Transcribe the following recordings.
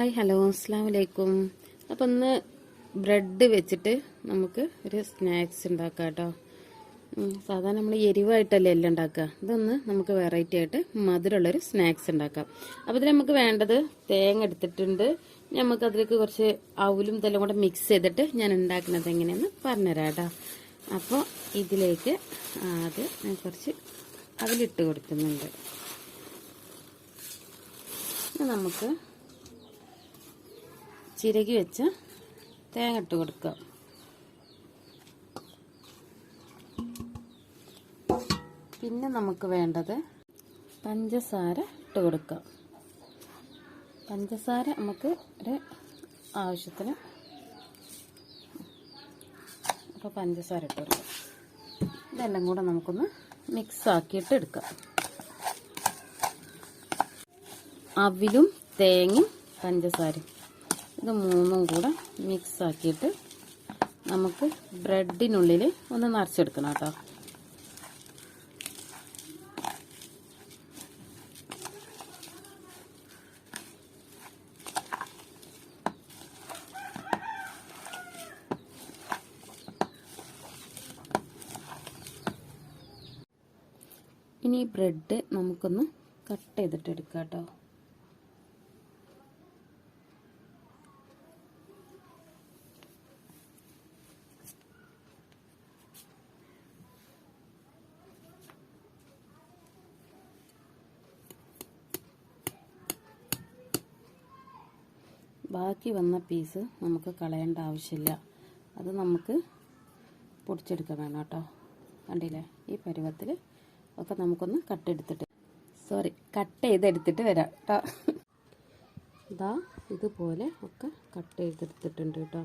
Hi hello അസ്സാം വലൈക്കും അപ്പം ഇന്ന് ബ്രെഡ് വെച്ചിട്ട് നമുക്ക് ഒരു സ്നാക്സ് ഉണ്ടാക്കാം കേട്ടോ. സാധാരണ നമ്മൾ എരിവായിട്ടല്ലേ എല്ലാം ഉണ്ടാക്കുക. ഇതൊന്ന് നമുക്ക് വെറൈറ്റി ആയിട്ട് മധുരമുള്ളൊരു സ്നാക്സ് ഉണ്ടാക്കാം. അപ്പോൾ ഇതിൽ നമുക്ക് വേണ്ടത് തേങ്ങ എടുത്തിട്ടുണ്ട്. നമുക്ക് അതിലേക്ക് കുറച്ച് അവലും ഇതെല്ലാം കൂടെ മിക്സ് ചെയ്തിട്ട് ഞാൻ ഉണ്ടാക്കുന്നത് എങ്ങനെയെന്ന് പറഞ്ഞുതരാം കേട്ടോ. അപ്പോൾ ഇതിലേക്ക് ആദ്യം ഞാൻ കുറച്ച് അവലിട്ട് കൊടുക്കുന്നുണ്ട്. നമുക്ക് ചിരകി വെച്ച് തേങ്ങ ഇട്ട് കൊടുക്കുക. പിന്നെ നമുക്ക് വേണ്ടത് പഞ്ചസാര ഇട്ട് കൊടുക്കുക. പഞ്ചസാര നമുക്ക് ഒരു ആവശ്യത്തിന് അപ്പോൾ പഞ്ചസാര ഇട്ട് കൊടുക്കുക. ഇതെല്ലാം കൂടെ നമുക്കൊന്ന് മിക്സ് ആക്കിയിട്ട് എടുക്കാം. അവിലും തേങ്ങയും പഞ്ചസാരയും. ഇത് മൂന്നും കൂടെ മിക്സ് ആക്കിയിട്ട് നമുക്ക് ബ്രെഡിനുള്ളിൽ ഒന്ന് നിറച്ചെടുക്കണം കേട്ടോ. ഇനി ഈ ബ്രെഡ് നമുക്കൊന്ന് കട്ട് ചെയ്തിട്ട് എടുക്കാം കേട്ടോ. ബാക്കി വന്ന പീസ് നമുക്ക് കളയേണ്ട ആവശ്യമില്ല. അത് നമുക്ക് പൊടിച്ചെടുക്കാൻ വേണം കേട്ടോ. കണ്ടില്ലേ? ഈ പരുവത്തിൽ ഒക്കെ നമുക്കൊന്ന് കട്ട് എടുത്തിട്ട് സോറി കട്ട് ചെയ്തെടുത്തിട്ട് വരാം കേട്ടോ. ഇതാ ഇതുപോലെ ഒക്കെ കട്ട് ചെയ്തെടുത്തിട്ടുണ്ട് കേട്ടോ.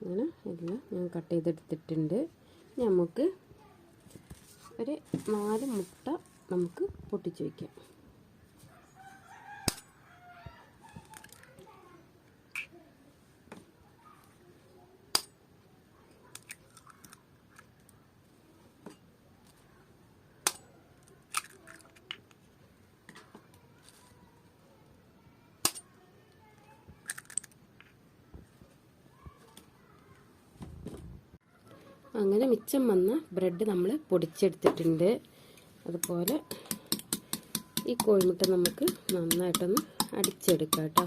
അങ്ങനെ എല്ലാം ഞാൻ കട്ട് ചെയ്തെടുത്തിട്ടുണ്ട് നമുക്ക് ഒരു നാല് മുട്ട നമുക്ക് പൊട്ടിച്ച് വയ്ക്കാം അങ്ങനെ മിച്ചം വന്ന ബ്രെഡ് നമ്മൾ പൊടിച്ചെടുത്തിട്ടുണ്ട്. അതുപോലെ ഈ കോഴിമുട്ട നമുക്ക് നന്നായിട്ടൊന്ന് അടിച്ചെടുക്കാം കേട്ടോ.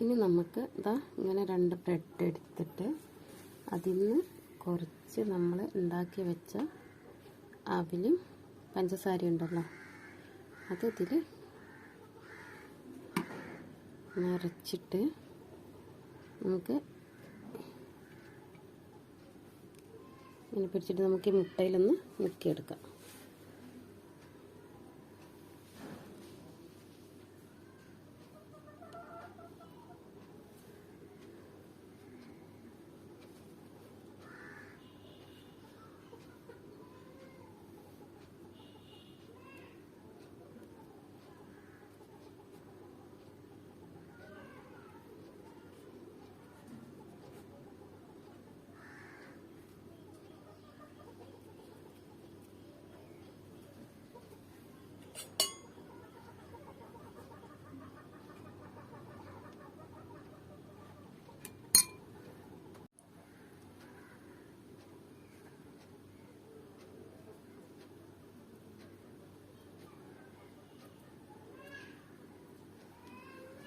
ഇനി നമുക്ക് ഇതാ ഇങ്ങനെ രണ്ട് ബ്രെഡ് എടുത്തിട്ട് അതിൽ നിന്ന് കുറച്ച് നമ്മൾ ഉണ്ടാക്കി വെച്ച അവിലും പഞ്ചസാര ഉണ്ടല്ലോ. അത് ഇതിൽ നിറച്ചിട്ട് നമുക്ക് ഇങ്ങനെ പിടിച്ചിട്ട് നമുക്ക് ഈ മുട്ടയിലൊന്ന് മുക്കിയെടുക്കാം.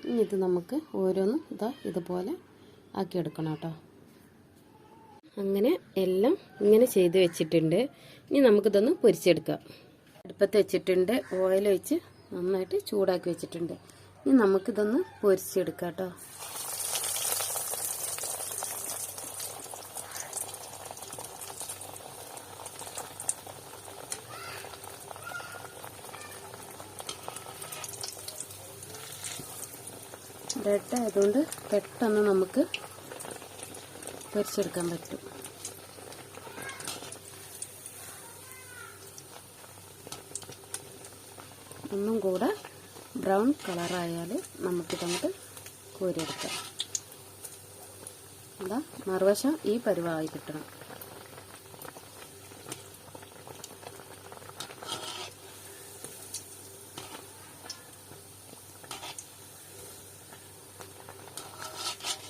ഇനി ഇത് നമുക്ക് ഓരോന്നും ഇതാ ഇതുപോലെ ആക്കിയെടുക്കണം കേട്ടോ. അങ്ങനെ എല്ലാം ഇങ്ങനെ ചെയ്ത് വെച്ചിട്ടുണ്ട്. ഇനി നമുക്കിതൊന്ന് പൊരിച്ചെടുക്കാം. അടുപ്പത്ത് വെച്ചിട്ടുണ്ട്. ഓയിൽ ഒഴിച്ച് നന്നായിട്ട് ചൂടാക്കി വെച്ചിട്ടുണ്ട്. ഇനി നമുക്കിതൊന്ന് പൊരിച്ചെടുക്കാം കേട്ടോ. ബ്രെഡ് ആയതുകൊണ്ട് പെട്ടെന്ന് നമുക്ക് പൊരിച്ചെടുക്കാൻ പറ്റും. ഒന്നും കൂടെ ബ്രൗൺ കളറായാൽ നമുക്കിതങ്ങോട്ട് കോരിയെടുക്കാം. എന്താ മറുവശം ഈ പരുവായി കിട്ടണം.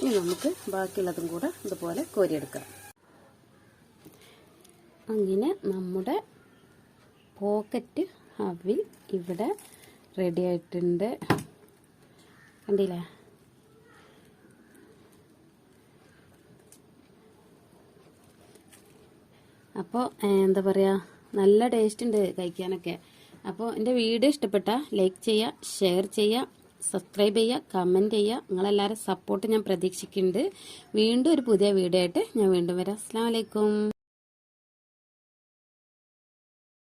ഇനി നമുക്ക് ബാക്കിയുള്ളതും കൂടെ ഇതുപോലെ കോരിയെടുക്കാം. അങ്ങനെ നമ്മുടെ പോക്കറ്റ് അവിൽ ഇവിടെ റെഡി ആയിട്ടുണ്ട്. കണ്ടില്ലേ? അപ്പോൾ എന്താ പറയുക നല്ല ടേസ്റ്റ് ഉണ്ട് കഴിക്കാനൊക്കെ. അപ്പോൾ എന്റെ വീഡിയോ ഇഷ്ടപ്പെട്ടാൽ ലൈക്ക് ചെയ്യുക ഷെയർ ചെയ്യുക സബ്സ്ക്രൈബ് ചെയ്യുക കമന്റ് ചെയ്യുക. നിങ്ങളെല്ലാവരും സപ്പോർട്ട് ഞാൻ പ്രതീക്ഷിക്കുന്നുണ്ട്. വീണ്ടും ഒരു പുതിയ വീഡിയോ ആയിട്ട് ഞാൻ വീണ്ടും വരാം. അസ്സാം വലൈക്കും